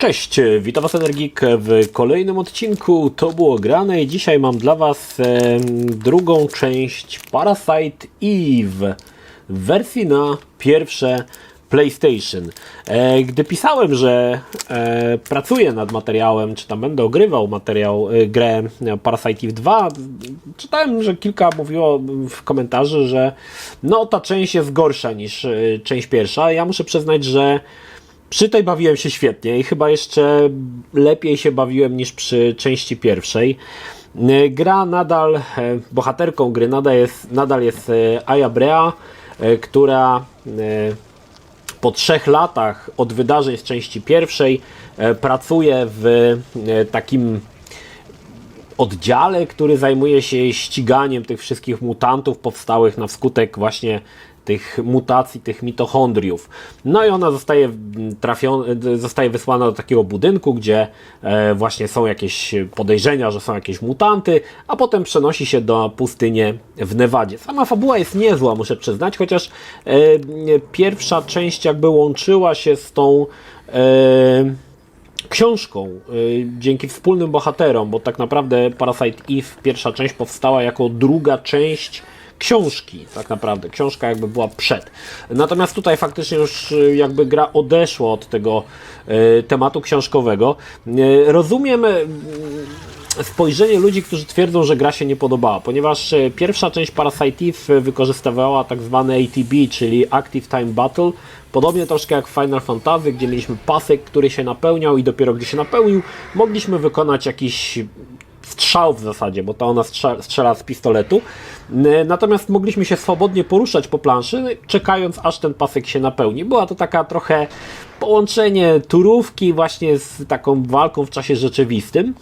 Cześć, witam Was Energik w kolejnym odcinku To było grane i dzisiaj mam dla Was e, drugą część Parasite Eve w wersji na pierwsze PlayStation. E, gdy pisałem, że e, pracuję nad materiałem, czy tam będę ogrywał materiał, e, grę Parasite Eve 2, czytałem, że kilka mówiło w komentarzu, że no ta część jest gorsza niż e, część pierwsza. Ja muszę przyznać, że przy tej bawiłem się świetnie i chyba jeszcze lepiej się bawiłem niż przy części pierwszej. E, Gra nadal, e, bohaterką gry nadal jest, nadal jest e, Aya Brea, która po trzech latach od wydarzeń z części pierwszej pracuje w takim oddziale, który zajmuje się ściganiem tych wszystkich mutantów powstałych na skutek właśnie tych mutacji, tych mitochondriów. No i ona zostaje trafiona, zostaje wysłana do takiego budynku, gdzie e, właśnie są jakieś podejrzenia, że są jakieś mutanty, a potem przenosi się do pustynię w Nevadzie. Sama fabuła jest niezła, muszę przyznać, chociaż e, pierwsza część jakby łączyła się z tą e, książką dzięki wspólnym bohaterom, bo tak naprawdę Parasite Eve, pierwsza część powstała jako druga część książki, tak naprawdę. Książka jakby była przed. Natomiast tutaj faktycznie już y, jakby gra odeszła od tego y, tematu książkowego. Y, rozumiem spojrzenie ludzi, którzy twierdzą, że gra się nie podobała, ponieważ pierwsza część Parasite Eve wykorzystywała tak zwany ATB, czyli Active Time Battle, podobnie troszkę jak w Final Fantasy, gdzie mieliśmy pasek, który się napełniał i dopiero gdy się napełnił, mogliśmy wykonać jakiś strzał w zasadzie, bo to ona strzela, strzela z pistoletu. N- Natomiast mogliśmy się swobodnie poruszać po planszy, czekając aż ten pasek się napełni. Była to taka trochę połączenie turówki właśnie z taką walką w czasie rzeczywistym.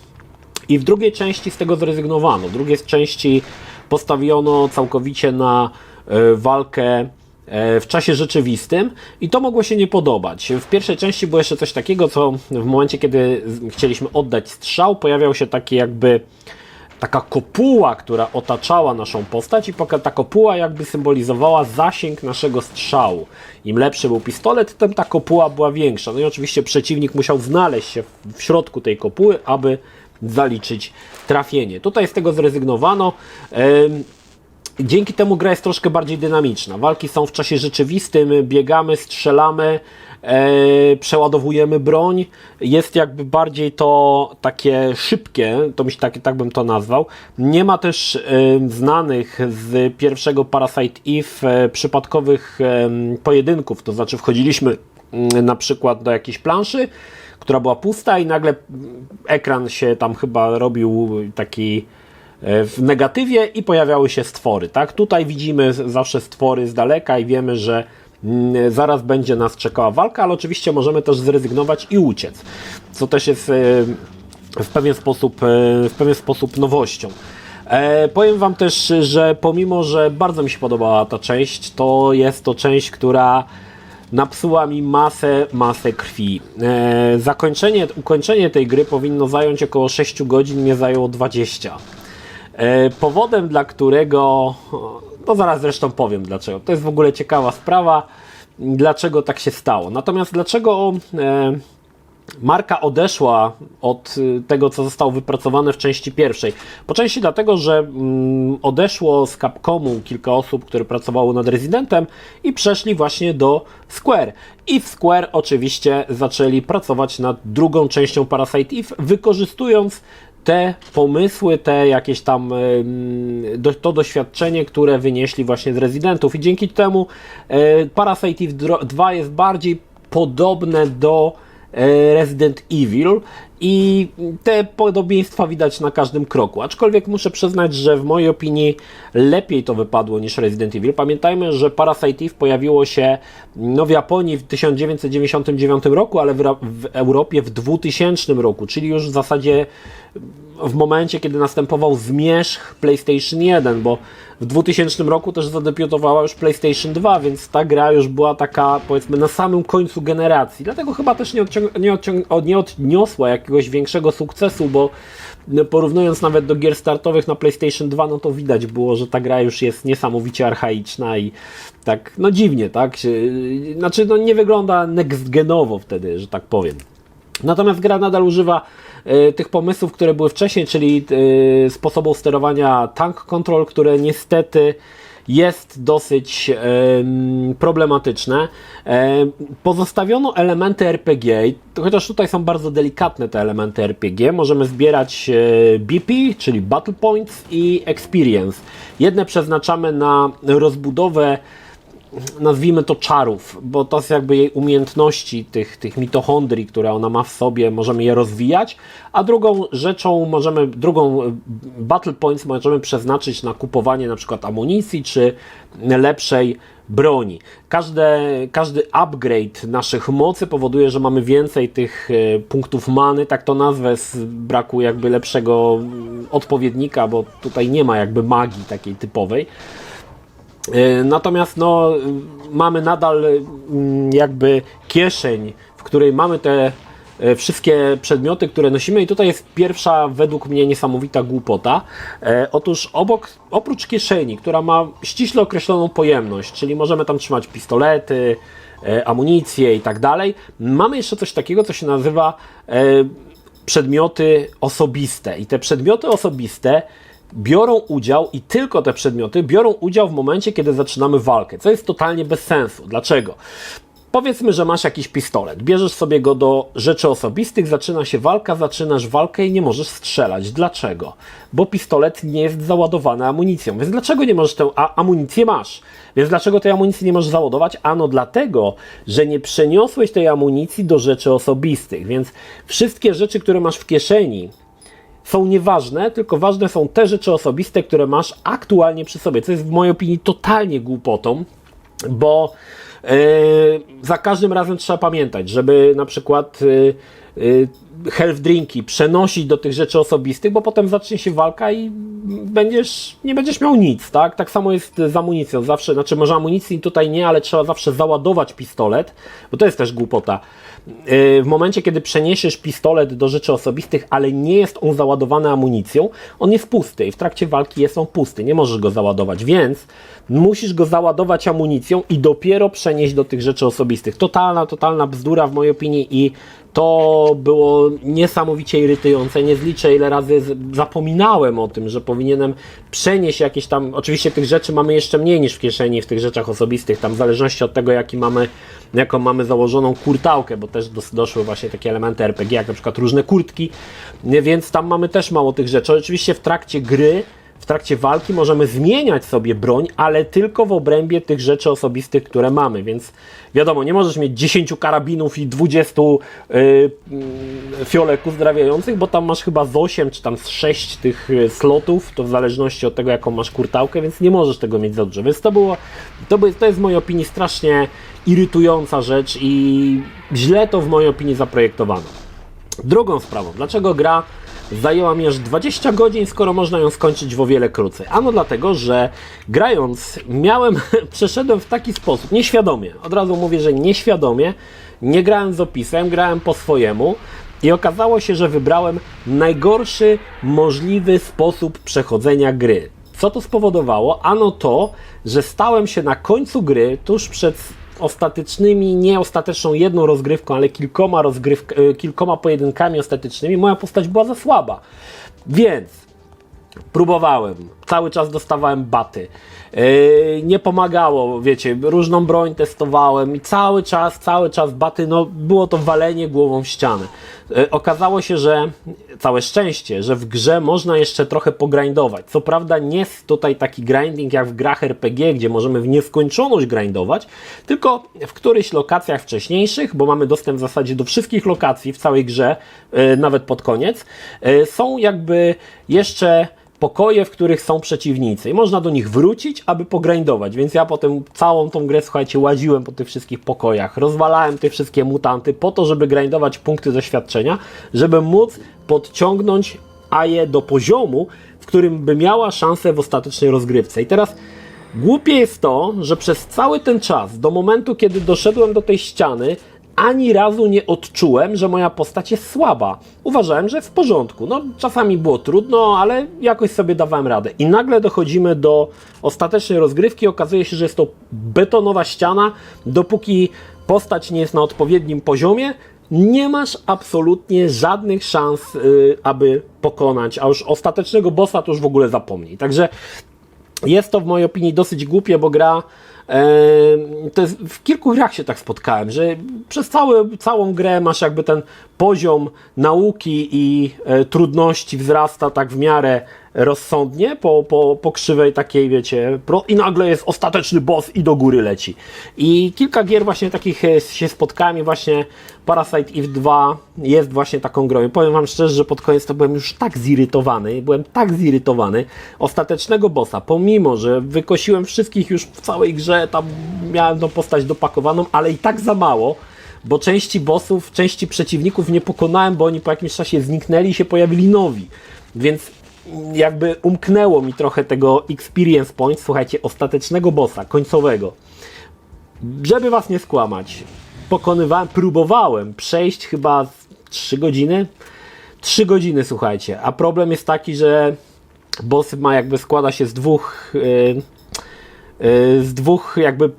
I w drugiej części z tego zrezygnowano. W drugiej części postawiono całkowicie na e, walkę e, w czasie rzeczywistym i to mogło się nie podobać. W pierwszej części było jeszcze coś takiego, co w momencie, kiedy chcieliśmy oddać strzał, pojawiał się taki jakby taka kopuła, która otaczała naszą postać i ta kopuła jakby symbolizowała zasięg naszego strzału. Im lepszy był pistolet, tym ta kopuła była większa. No i oczywiście przeciwnik musiał znaleźć się w środku tej kopuły, aby zaliczyć trafienie. Tutaj z tego zrezygnowano. Dzięki temu gra jest troszkę bardziej dynamiczna. Walki są w czasie rzeczywistym, biegamy, strzelamy, e, przeładowujemy broń. Jest jakby bardziej to takie szybkie, to mi tak, tak bym to nazwał. Nie ma też e, znanych z pierwszego Parasite Eve e, przypadkowych e, pojedynków, to znaczy wchodziliśmy mm, na przykład do jakiejś planszy, która była pusta i nagle mm, ekran się tam chyba robił taki e, w negatywie i pojawiały się stwory. Tak? Tutaj widzimy zawsze stwory z daleka i wiemy, że mm, zaraz będzie nas czekała walka, ale oczywiście możemy też zrezygnować i uciec, co też jest e, w pewien sposób, e, w pewien sposób nowością. E, powiem Wam też, że pomimo, że bardzo mi się podobała ta część, to jest to część, która napsuła mi masę, masę krwi. E, zakończenie, ukończenie tej gry powinno zająć około 6 godzin, nie zajęło 20. E, powodem, dla którego, no zaraz zresztą powiem dlaczego, to jest w ogóle ciekawa sprawa, dlaczego tak się stało. Natomiast dlaczego e, marka odeszła od y, tego, co zostało wypracowane w części pierwszej. Po części dlatego, że mm, odeszło z Capcomu kilka osób, które pracowało nad Residentem i przeszli właśnie do Square. I w Square oczywiście zaczęli pracować nad drugą częścią Parasite Eve, wykorzystując te pomysły, te jakieś tam to doświadczenie, które wynieśli właśnie z rezydentów. I dzięki temu e, Parasite Eve dro- 2 jest bardziej podobne do e, Resident Evil i te podobieństwa widać na każdym kroku. Aczkolwiek muszę przyznać, że w mojej opinii lepiej to wypadło niż Resident Evil. Pamiętajmy, że Parasite Eve pojawiło się no, w Japonii w 1999 roku, ale w, w Europie w 2000 roku, czyli już w zasadzie w momencie, kiedy następował zmierzch PlayStation 1, bo w 2000 roku też zadebiutowała już PlayStation 2, więc ta gra już była taka, powiedzmy, na samym końcu generacji. Dlatego chyba też nie, odciąg- nie, odciąg- nie odniosła jakiegoś większego sukcesu, bo no, porównując nawet do gier startowych na PlayStation 2, no to widać było, że ta gra już jest niesamowicie archaiczna i tak, no dziwnie, tak? Znaczy, no nie wygląda next genowo wtedy, że tak powiem. Natomiast gra nadal używa e, tych pomysłów, które były wcześniej, czyli e, sposobu sterowania tank control, które niestety jest dosyć em, problematyczne. Pozostawiono elementy RPG, chociaż tutaj są bardzo delikatne te elementy RPG. Możemy zbierać e, BP, czyli Battle Points i Experience. Jedne przeznaczamy na rozbudowę nazwijmy to czarów, bo to jest jakby jej umiejętności, tych, tych mitochondrii, które ona ma w sobie, możemy je rozwijać, a drugą rzeczą możemy, drugą e, battle points możemy przeznaczyć na kupowanie na przykład amunicji, czy lepszej broni. Każde, każdy upgrade naszych mocy powoduje, że mamy więcej tych e, punktów many, tak to nazwę z braku jakby lepszego mm, odpowiednika, bo tutaj nie ma jakby magii takiej typowej. E, Natomiast no, mamy nadal mm, jakby kieszeń, w której mamy te e, wszystkie przedmioty, które nosimy i tutaj jest pierwsza według mnie niesamowita głupota. E, Otóż obok, oprócz kieszeni, która ma ściśle określoną pojemność, czyli możemy tam trzymać pistolety, amunicję i tak dalej, mamy jeszcze coś takiego, co się nazywa przedmioty osobiste. I te przedmioty osobiste biorą udział i tylko te przedmioty biorą udział w momencie, kiedy zaczynamy walkę, co jest totalnie bez sensu. Dlaczego? Powiedzmy, że masz jakiś pistolet, bierzesz sobie go do rzeczy osobistych, zaczyna się walka, zaczynasz walkę i nie możesz strzelać. Dlaczego? Bo pistolet nie jest załadowany amunicją. Więc dlaczego nie możesz tę a- amunicję masz? Więc dlaczego tej amunicji nie możesz załadować? Ano dlatego, że nie przeniosłeś tej amunicji do rzeczy osobistych. Więc wszystkie rzeczy, które masz w kieszeni, są nieważne, tylko ważne są te rzeczy osobiste, które masz aktualnie przy sobie, co jest w mojej opinii totalnie głupotą, bo e, za każdym razem trzeba pamiętać, żeby na przykład e, health drinki przenosić do tych rzeczy osobistych, bo potem zacznie się walka i będziesz, nie będziesz miał nic, tak? Tak samo jest z amunicją, zawsze, znaczy może amunicji tutaj nie, ale trzeba zawsze załadować pistolet, bo to jest też głupota. Yy, w momencie, kiedy przeniesiesz pistolet do rzeczy osobistych, ale nie jest on załadowany amunicją, on jest pusty i w trakcie walki jest on pusty, nie możesz go załadować, więc musisz go załadować amunicją i dopiero przenieść do tych rzeczy osobistych. Totalna, totalna bzdura w mojej opinii i to było niesamowicie irytujące. Nie zliczę ile razy zapominałem o tym, że powinienem przenieść jakieś tam. Oczywiście tych rzeczy mamy jeszcze mniej niż w kieszeni w tych rzeczach osobistych, tam w zależności od tego, jaki mamy, jaką mamy założoną kurtałkę, bo też dos, doszły właśnie takie elementy RPG, jak na przykład różne kurtki, więc tam mamy też mało tych rzeczy. Oczywiście w trakcie gry w trakcie walki możemy zmieniać sobie broń, ale tylko w obrębie tych rzeczy osobistych, które mamy, więc wiadomo, nie możesz mieć 10 karabinów i 20 yy, yy, fiolek uzdrawiających, bo tam masz chyba z 8 czy tam z 6 tych yy, slotów, to w zależności od tego, jaką masz kurtałkę, więc nie możesz tego mieć za dużo. Więc to było, to, by, to jest w mojej opinii strasznie irytująca rzecz i źle to w mojej opinii zaprojektowano. Drugą sprawą, dlaczego gra zajęła mi aż 20 godzin, skoro można ją skończyć w o wiele krócej? Ano dlatego, że grając miałem, przeszedłem w taki sposób, nieświadomie, od razu mówię, że nieświadomie, nie grałem z opisem, grałem po swojemu i okazało się, że wybrałem najgorszy możliwy sposób przechodzenia gry. Co to spowodowało? Ano to, że stałem się na końcu gry, tuż przed ostatecznymi, nie ostateczną jedną rozgrywką, ale kilkoma, rozgrywk, e, kilkoma pojedynkami ostatecznymi, moja postać była za słaba. Więc próbowałem, cały czas dostawałem baty. Yy, nie pomagało, wiecie, różną broń testowałem i cały czas, cały czas baty, no było to walenie głową w ścianę. Yy, okazało się, że całe szczęście, że w grze można jeszcze trochę pogrindować. Co prawda nie jest tutaj taki grinding jak w grach RPG, gdzie możemy w nieskończoność grindować, tylko w którychś lokacjach wcześniejszych, bo mamy dostęp w zasadzie do wszystkich lokacji w całej grze, yy, nawet pod koniec, są jakby jeszcze pokoje, w których są przeciwnicy. I można do nich wrócić, aby pogrindować, więc ja potem całą tą grę, słuchajcie, łaziłem po tych wszystkich pokojach, rozwalałem te wszystkie mutanty po to, żeby grindować punkty doświadczenia, żeby móc podciągnąć Aję do poziomu, w którym by miała szansę w ostatecznej rozgrywce. I teraz głupie jest to, że przez cały ten czas, do momentu, kiedy doszedłem do tej ściany, ani razu nie odczułem, że moja postać jest słaba. Uważałem, że w porządku. No, czasami było trudno, ale jakoś sobie dawałem radę. I nagle dochodzimy do ostatecznej rozgrywki. Okazuje się, że jest to betonowa ściana. Dopóki postać nie jest na odpowiednim poziomie, nie masz absolutnie żadnych szans, y, aby pokonać, a już ostatecznego bossa to już w ogóle zapomnij. Także jest to w mojej opinii dosyć głupie, bo gra to jest, w kilku grach się tak spotkałem, że przez całe, całą grę masz jakby ten poziom nauki i e, trudności wzrasta tak w miarę rozsądnie po, po, po krzywej takiej, wiecie, pro, i nagle jest ostateczny boss i do góry leci. I kilka gier właśnie takich e, się spotkałem i właśnie Parasite Eve 2 jest właśnie taką grą. I powiem wam szczerze, że pod koniec to byłem już tak zirytowany, byłem tak zirytowany ostatecznego bossa, pomimo, że wykosiłem wszystkich już w całej grze, tam miałem tą postać dopakowaną, ale i tak za mało, bo części bossów, części przeciwników nie pokonałem, bo oni po jakimś czasie zniknęli i się pojawili nowi. Więc jakby umknęło mi trochę tego experience point, słuchajcie, ostatecznego bossa, końcowego. Żeby was nie skłamać, pokonywałem, próbowałem przejść chyba 3 godziny. 3 godziny, słuchajcie. A problem jest taki, że boss ma jakby składa się z dwóch yy, z dwóch jakby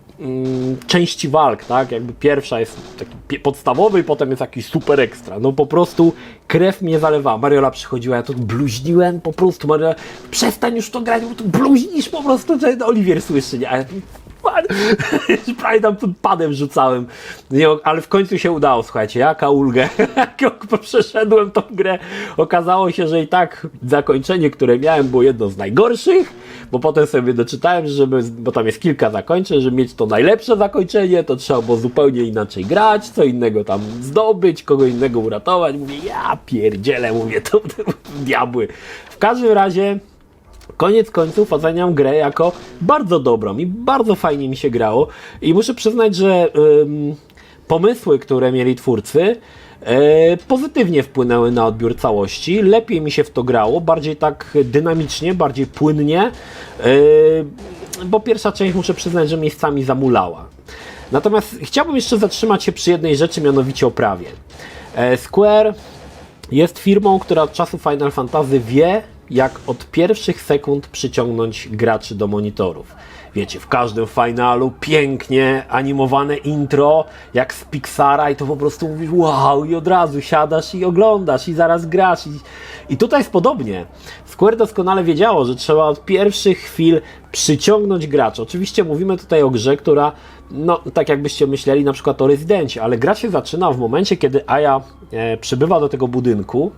części walk, tak? Jakby pierwsza jest taki podstawowy potem jest jakiś super ekstra. No po prostu krew mnie zalewała. Mariola przychodziła, ja to bluźniłem po prostu. Mariola, przestań już to grać, bo tu bluźnisz po prostu, że Oliwier słyszy, nie? A ja tu, pan- prawie tam tym padem rzucałem. Nie, ale w końcu się udało, słuchajcie, jaka ulgę. Jak przeszedłem tą grę, okazało się, że i tak zakończenie, które miałem, było jedno z najgorszych, bo potem sobie doczytałem, że żeby, bo tam jest kilka zakończeń, żeby mieć to najlepsze zakończenie, to trzeba było zupełnie inaczej grać, co innego tam zdobyć, kogo innego uratować. Mówię, ja pierdzielę, mówię, to, to diabły. W każdym razie Koniec końców oceniam grę jako bardzo dobrą i bardzo fajnie mi się grało. I muszę przyznać, że ym, pomysły, które mieli twórcy, e, pozytywnie wpłynęły na odbiór całości. Lepiej mi się w to grało, bardziej tak dynamicznie, bardziej płynnie. e, bo pierwsza część, muszę przyznać, że miejscami zamulała. Natomiast chciałbym jeszcze zatrzymać się przy jednej rzeczy, mianowicie oprawie. E, Square jest firmą, która od czasu Final Fantasy wie, jak od pierwszych sekund przyciągnąć graczy do monitorów. Wiecie, w każdym finalu pięknie animowane intro, jak z Pixara, i to po prostu mówisz wow, i od razu siadasz i oglądasz, i zaraz grasz. I, i tutaj jest podobnie. Square doskonale wiedziało, że trzeba od pierwszych chwil przyciągnąć gracza. Oczywiście mówimy tutaj o grze, która, no tak jakbyście myśleli na przykład o Rezydencie, ale gra się zaczyna w momencie, kiedy Aya e, przybywa do tego budynku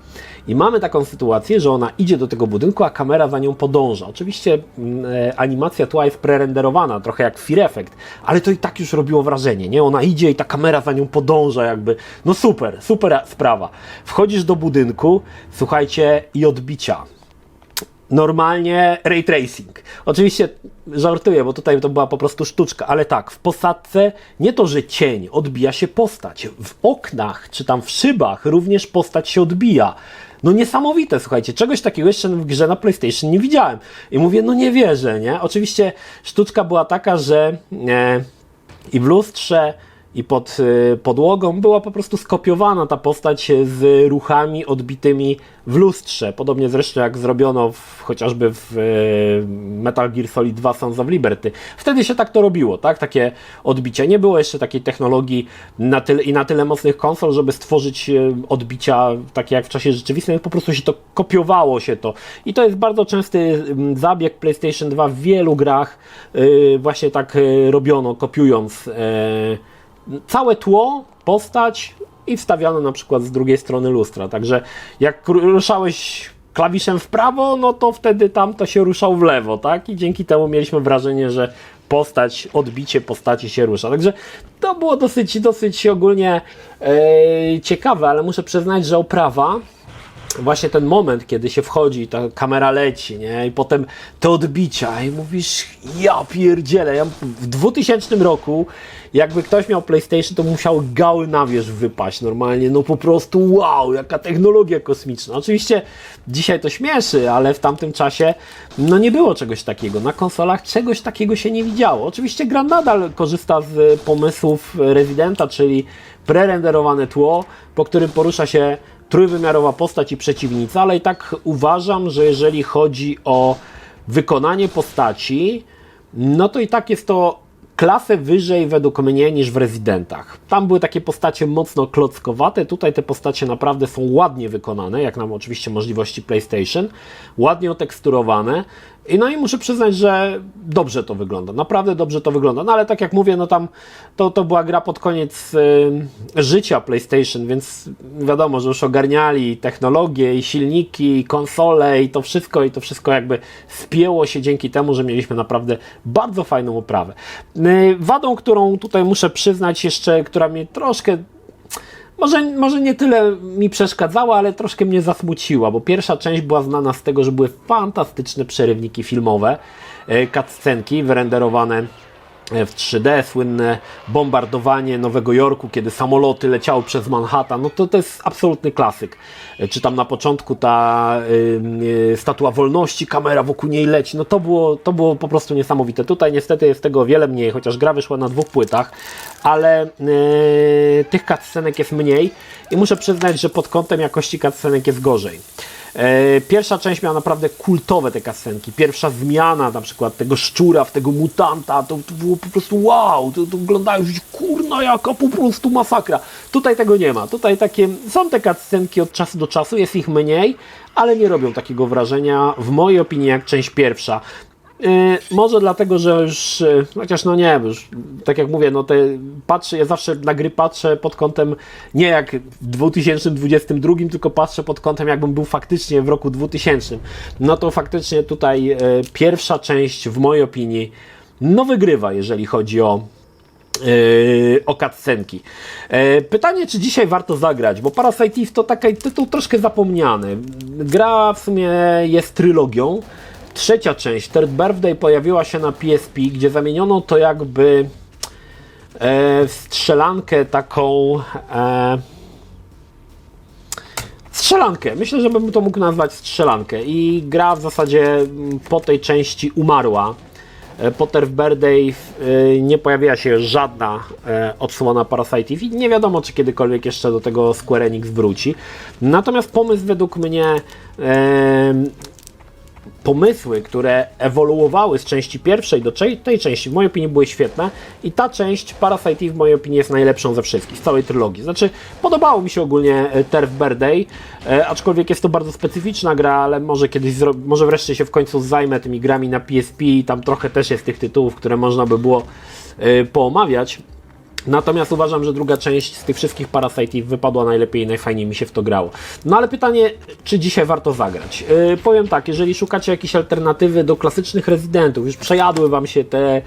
i mamy taką sytuację, że ona idzie do tego budynku, a kamera za nią podąża. Oczywiście mm, e, animacja tła jest prerenderowana, trochę jak Fear Effect, ale to i tak już robiło wrażenie, nie? Ona idzie i ta kamera za nią podąża jakby. No super, super sprawa. Wchodzisz do budynku, słuchajcie, i odbicia normalnie ray tracing. Oczywiście żartuję, bo tutaj to była po prostu sztuczka, ale tak, w posadce nie to, że cień, odbija się postać. W oknach czy tam w szybach również postać się odbija. No niesamowite, słuchajcie, czegoś takiego jeszcze w grze na PlayStation nie widziałem. I mówię, no nie wierzę, nie? Oczywiście sztuczka była taka, że e, i w lustrze i pod y, podłogą była po prostu skopiowana ta postać z ruchami odbitymi w lustrze. Podobnie zresztą jak zrobiono w, chociażby w y, Metal Gear Solid 2 Sons of Liberty. Wtedy się tak to robiło, tak? Takie odbicia. Nie było jeszcze takiej technologii na tyle, i na tyle mocnych konsol, żeby stworzyć y, odbicia takie jak w czasie rzeczywistym. Po prostu się to kopiowało się to. I to jest bardzo częsty mm, zabieg PlayStation 2 w wielu grach. Właśnie tak robiono, kopiując y, całe tło, postać i wstawiano na przykład z drugiej strony lustra. Także jak ruszałeś klawiszem w prawo, no to wtedy tam to się ruszał w lewo, tak? I dzięki temu mieliśmy wrażenie, że postać, odbicie postaci się rusza. Także to było dosyć, dosyć ogólnie e, ciekawe, ale muszę przyznać, że oprawa właśnie ten moment, kiedy się wchodzi, ta kamera leci, nie? I potem te odbicia i mówisz, ja pierdzielę, ja w 2000 roku jakby ktoś miał PlayStation, to musiał gały na wierzch wypaść normalnie, no po prostu wow, jaka technologia kosmiczna. Oczywiście dzisiaj to śmieszy, ale w tamtym czasie no nie było czegoś takiego. Na konsolach czegoś takiego się nie widziało. Oczywiście gra nadal korzysta z pomysłów Residenta, czyli prerenderowane tło, po którym porusza się trójwymiarowa postać i przeciwnica, ale i tak uważam, że jeżeli chodzi o wykonanie postaci, no to i tak jest to klasę wyżej według mnie niż w Residentach. Tam były takie postacie mocno klockowate, tutaj te postacie naprawdę są ładnie wykonane, jak nam oczywiście możliwości PlayStation, ładnie oteksturowane. I no i muszę przyznać, że dobrze to wygląda, naprawdę dobrze to wygląda. No ale tak jak mówię, no tam to, to była gra pod koniec y, życia PlayStation, więc wiadomo, że już ogarniali technologie i silniki, i konsole i to wszystko, i to wszystko jakby spięło się dzięki temu, że mieliśmy naprawdę bardzo fajną oprawę. Y, wadą, którą tutaj muszę przyznać jeszcze, która mnie troszkę może, może nie tyle mi przeszkadzała, ale troszkę mnie zasmuciła, bo pierwsza część była znana z tego, że były fantastyczne przerywniki filmowe, e, cutscenki wyrenderowane w 3D, słynne bombardowanie Nowego Jorku, kiedy samoloty leciały przez Manhattan, no to to jest absolutny klasyk. Czy tam na początku ta y, statua wolności, kamera wokół niej leci, no to było, to było po prostu niesamowite. Tutaj niestety jest tego wiele mniej, chociaż gra wyszła na dwóch płytach, ale y, tych cutscenek jest mniej i muszę przyznać, że pod kątem jakości cutscenek jest gorzej. E, Pierwsza część miała naprawdę kultowe te kasenki. Pierwsza zmiana na przykład tego szczura w tego mutanta, to, to było po prostu wow, to, to wyglądało już kurna jaka po prostu masakra. Tutaj tego nie ma. Tutaj takie, są te cutscenki od czasu do czasu, jest ich mniej, ale nie robią takiego wrażenia w mojej opinii jak część pierwsza. Yy, może dlatego, że już, yy, chociaż no nie, już, tak jak mówię, no te patrzę, ja zawsze na gry patrzę pod kątem nie jak w 2022, tylko patrzę pod kątem jakbym był faktycznie w roku 2000. No to faktycznie tutaj yy, pierwsza część w mojej opinii no wygrywa, jeżeli chodzi o Yy, o cutscenki. Yy, pytanie, czy dzisiaj warto zagrać, bo Parasite Eve to taki tytuł troszkę zapomniany. Gra w sumie jest trylogią. Trzecia część, Third Birthday, pojawiła się na PSP, gdzie zamieniono to jakby e, w strzelankę taką. E, strzelankę. Myślę, że bym to mógł nazwać strzelankę. I gra w zasadzie mm, po tej części umarła. E, Po Third Birthday e, nie pojawiła się żadna e, odsłona Parasite i nie wiadomo, czy kiedykolwiek jeszcze do tego Square Enix wróci. Natomiast pomysł według mnie pomysły, które ewoluowały z części pierwszej do tej części, w mojej opinii były świetne i ta część Parasite Eve w mojej opinii jest najlepszą ze wszystkich, z całej trylogii. Znaczy, podobało mi się ogólnie e, Turf Birthday, e, aczkolwiek jest to bardzo specyficzna gra, ale może kiedyś, może wreszcie się w końcu zajmę tymi grami na PSP i tam trochę też jest tych tytułów, które można by było e, poomawiać. Natomiast uważam, że druga część z tych wszystkich Parasite wypadła najlepiej i najfajniej mi się w to grało. No ale pytanie, czy dzisiaj warto zagrać? Yy, powiem tak, jeżeli szukacie jakiejś alternatywy do klasycznych rezydentów, już przejadły wam się te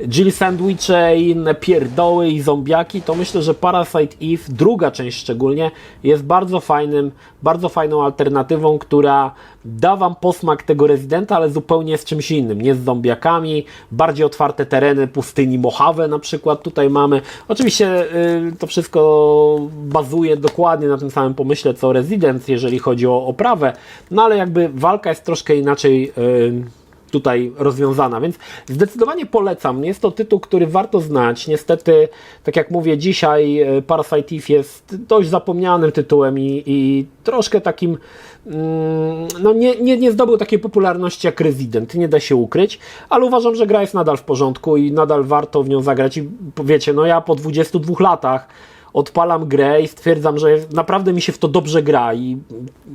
Jill Sandwiche i inne pierdoły i zombiaki, to myślę, że Parasite Eve, druga część szczególnie, jest bardzo fajnym, bardzo fajną alternatywą, która da wam posmak tego rezydenta, ale zupełnie z czymś innym. Nie z zombiakami, bardziej otwarte tereny pustyni Mojave na przykład tutaj mamy. Oczywiście y, to wszystko bazuje dokładnie na tym samym pomyśle co Resident, jeżeli chodzi o oprawę, no ale jakby walka jest troszkę inaczej y, tutaj rozwiązana, więc zdecydowanie polecam. Jest to tytuł, który warto znać. Niestety, tak jak mówię, dzisiaj e, Parasite Eve jest dość zapomnianym tytułem i, i troszkę takim mm, no nie, nie, nie zdobył takiej popularności jak Resident, nie da się ukryć, ale uważam, że gra jest nadal w porządku i nadal warto w nią zagrać i wiecie, no ja po 22 latach odpalam grę i stwierdzam, że naprawdę mi się w to dobrze gra i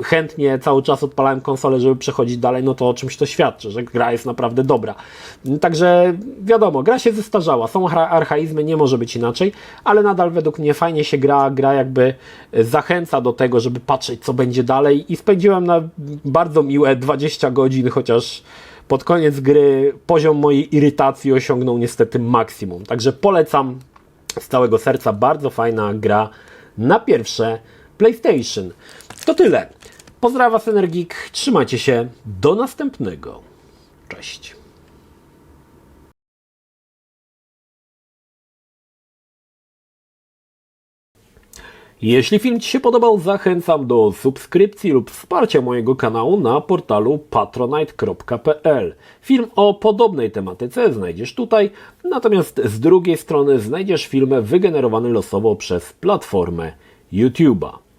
chętnie cały czas odpalałem konsolę, żeby przechodzić dalej, no to o czymś to świadczy, że gra jest naprawdę dobra. Także wiadomo, gra się zestarzała, są archa- archaizmy, nie może być inaczej, ale nadal według mnie fajnie się gra, gra jakby zachęca do tego, żeby patrzeć co będzie dalej i spędziłem na bardzo miłe 20 godzin, chociaż pod koniec gry poziom mojej irytacji osiągnął niestety maksimum. Także polecam z całego serca. Bardzo fajna gra na pierwsze PlayStation. To tyle. Pozdrawiam Was Energik. Trzymajcie się. Do następnego. Cześć. Jeśli film Ci się podobał, zachęcam do subskrypcji lub wsparcia mojego kanału na portalu patronite.pl. Film o podobnej tematyce znajdziesz tutaj, natomiast z drugiej strony znajdziesz film wygenerowany losowo przez platformę YouTube'a.